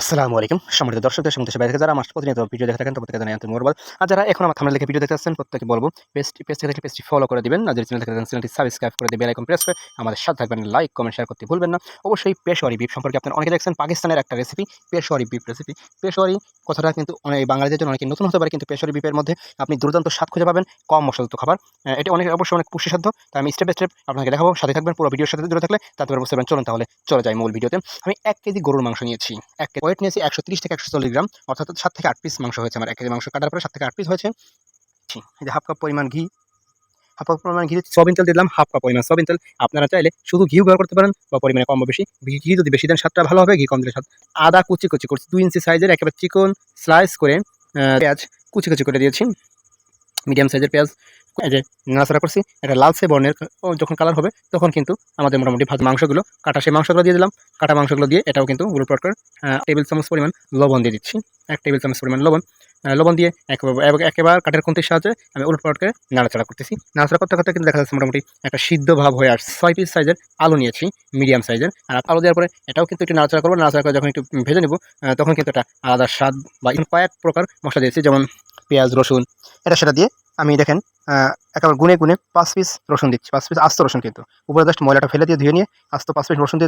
আসসালামু আলাইকুম। সম্মানিত দর্শকদের সঙ্গে দেশে বাইরে থেকে যারা আমার প্রতিনিয়ত ভিডিও দেখে থাকেন প্রত্যেকে জানাই আন্তরিক মোরবাদ আর যারা এখন আমার থামলে লিখে ভিডিও দেখতে আসছেন প্রত্যেকে বলব পেজ পেজ থেকে পেজটি ফলো করে দিবেন। আর যদি চ্যানেল থেকে চ্যানেলটি সাবস্ক্রাইব করে দিয়ে বেল আইকন প্রেস করে আমাদের সাথে থাকবেন লাইক কমেন্ট শেয়ার করতে ভুলবেন না। অবশ্যই পেশোয়ারি বিপ সম্পর্কে আপনারা অনেকে দেখছেন, পাকিস্তানের একটা recipe Peshawari beef recipe Peshawari কথাটা কিন্তু অনেক বাঙালিদের জন্য অনেক নতুন হতে পারে, কিন্তু পেশোয়ারি বিপের মধ্যে আপনি দুর্দান্ত স্বাদ খুঁজে পাবেন, কম মশলাযুক্ত খাবার। এটি অনেক অবশ্যই অনেক পুষ্টিসাধ্য তাই আমি স্টেপ বাই স্টেপ আপনাকে দেখাবো, সাথে থাকবেন, পুরো ভিডিওর সাথে জুড়ে থাকলে, তারপরে বুঝতে পারবেন, চলুন তাহলে চলে যাই মূল ভিডিওতে। আমি এক কেজি গরুর মাংস নিয়েছি। এক ওয়েট নিয়েছি একশো থেকে একশো চল্লিশ গ্রাম, অর্থাৎ সাত থেকে আট পিস মাংস হয়েছে আমার এক কেজি মাংস। কাটার পরে সাত থেকে আট পিস হয়েছে। যে হাফ কাপ পরিমাণ ঘি, হাফ কাপ পরিমাণ ঘি সবিন তেল দিলাম, হাফ কাপ পরিমাণ সবিন তেল। আপনারা চাইলে শুধু ঘিও ব্যবহার করতে পারেন বা পরিমাণে কম বেশি। ঘি- যদি বেশি দেন স্বাদটা ভালো হবে, ঘি কম দিলে স্বাদ। আদা কুচি কুচি করছি, দুই ইঞ্চি সাইজের একেবারে চিকন স্লাইস করে পেঁয়াজ কুচি কুচি করে দিয়েছি। মিডিয়াম সাইজের পেঁয়াজ। যে নাড়াচাড়া করছি, এটা লালচে বর্ণের যখন কালার হবে, তখন কিন্তু আমাদের মোটামুটি ভাত মাংসগুলো, কাটা সেই মাংসগুলো দিয়ে দিলাম। কাটা মাংসগুলো দিয়ে এটাও কিন্তু পাট করে টেবিল চামচ পরিমাণ লবণ দিয়ে দিচ্ছি। এক টেবিল চামচ পরিমাণ লবণ। লবণ দিয়ে একেবারে একেবারে কাঠের খুন্তির সাহায্যে আমি উলট পাট করে নাড়াচাড়া করতেছি। নাড়াচাড়া করতে করতে কিন্তু দেখা যাচ্ছে মোটামুটি একটা সিদ্ধ ভাব হয়ে আসছে। ছয় পিস সাইজের আলু নিয়েছি মিডিয়াম সাইজের আর আলু দেওয়ার পরে এটাও কিন্তু একটু নাড়াচাড়া করব, নাড়াচাড়া করে যখন একটু ভেজে নেব তখন কিন্তু একটা আলাদা স্বাদ বা কয়েক প্রকার মশলা দিয়েছি, যেমন পেঁয়াজ, রসুন, এটা সেটা দিয়ে আমি দেখেন একেবারে গুনে গুনে পাঁচ পিস রসুন দিচ্ছি পাঁচ পিস আস্ত রসুন কিন্তু। উপরে জাস্ট ময়লাটা ফেলে দিয়ে ধুয়ে নিয়ে আস্ত পাঁচ পিস রসুন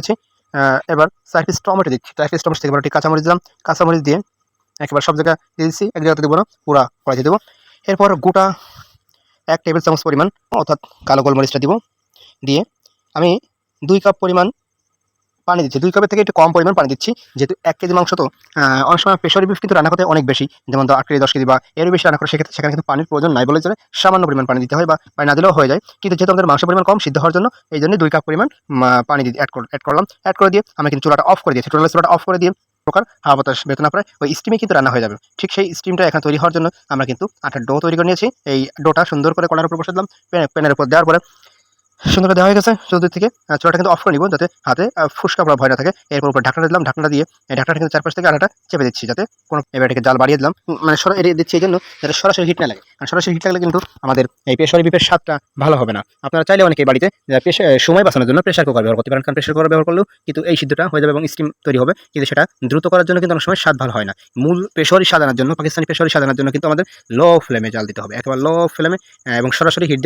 আহ, এবার চার পিস টমেটো দিচ্ছি। চার পিস টমেটো থেকে একটি কাঁচামরিচ দিলাম। কাঁচামরিচ দিয়ে একেবারে সব জায়গায় দিয়ে দিচ্ছি এক জায়গাতে দেবো না পুরা কড়াইতে দেবো। এরপর গোটা এক টেবিল চামচ পরিমাণ অর্থাৎ কালো গোলমরিচটা দিব। দিয়ে আমি দুই কাপ পরিমাণ পানি দিচ্ছি। দুই কাপের থেকে একটু কম পরিমাণ পানি দিচ্ছি। যেহেতু এক কেজি মাংস তো অনেক সময় প্রেশারি বিফ কিন্তু রান্না করতে অনেক বেশি। যেমন ধর আট কেজি, দশ কেজি বা এরও বেশি রান্না করে সেক্ষেত্রে সেখানে কিন্তু পানির প্রয়োজন নাই বলে সামান্য পরিমাণ পানি দিতে হয় বা পানি না দিলেও হয়ে যায়। কিন্তু যেহেতু আমাদের মাংস পরিমাণ কম সিদ্ধ হওয়ার জন্য, এই জন্য দুই কাপ পরিমাণ পানি দিয়ে অ্যাড অ্যাড করলাম। অ্যাড করে দিয়ে আমি কিন্তু চুলাটা অফ করে দিয়েছি। টোটাল চুলাটা অফ করে দিয়ে প্রকার হাওয়া বাতাস বেতন না পারে ওই স্টিমে কিন্তু রান্না হয়ে যাবে। ঠিক সেই স্টিমটা এখানে তৈরি হওয়ার জন্য আমরা কিন্তু আটার ডো তৈরি করে নিয়েছি। এই ডোটা সুন্দর করে কলার উপর বসে দিলাম। প্যানের উপর দেওয়ার পরে সুন্দর দেওয়া হয়ে গেছে চতুর্দিক থেকে। চুলাটা কিন্তু অফ করে নিব যাতে হাতে ফুসকা পড়া ভয় না থাকে। এরপর উপর ঢাকনা দিলাম, ঢাকনা দিয়ে ঢাকনাটা কিন্তু চারপাশ থেকে আটাটা চেপে দিচ্ছি যাতে কোনো এবার এটাকে জাল বাড়িয়ে দিলাম। মানে সরা এড়িয়ে দিচ্ছি এই জন্য যাতে সরাসরি হিট না লাগে। কারণ সরাসরি হিট লাগলে কিন্তু আমাদের এই প্রেশারি বিপের স্বাদটা ভালো হবে না। আপনারা চাইলে অনেকে বাড়িতে সময় বাঁচানোর জন্য প্রেশার কুকার ব্যবহার করতে পারেন। কারণ প্রেশার কুকার ব্যবহার করলেও কিন্তু এই সিদ্ধটা হয়ে যাবে এবং স্টিম তৈরি হবে। কিন্তু সেটা দ্রুত করার জন্য কিন্তু অনেক সময় স্বাদ ভালো হয় না। মূল প্রেশারি স্বাদ আনার জন্য, পাকিস্তানি প্রেশারি স্বাদ আনার জন্য কিন্তু আমাদের লো ফ্লেমে জাল দিতে হবে। একেবারে লো ফ্লেমে এবং সরাসরি হিট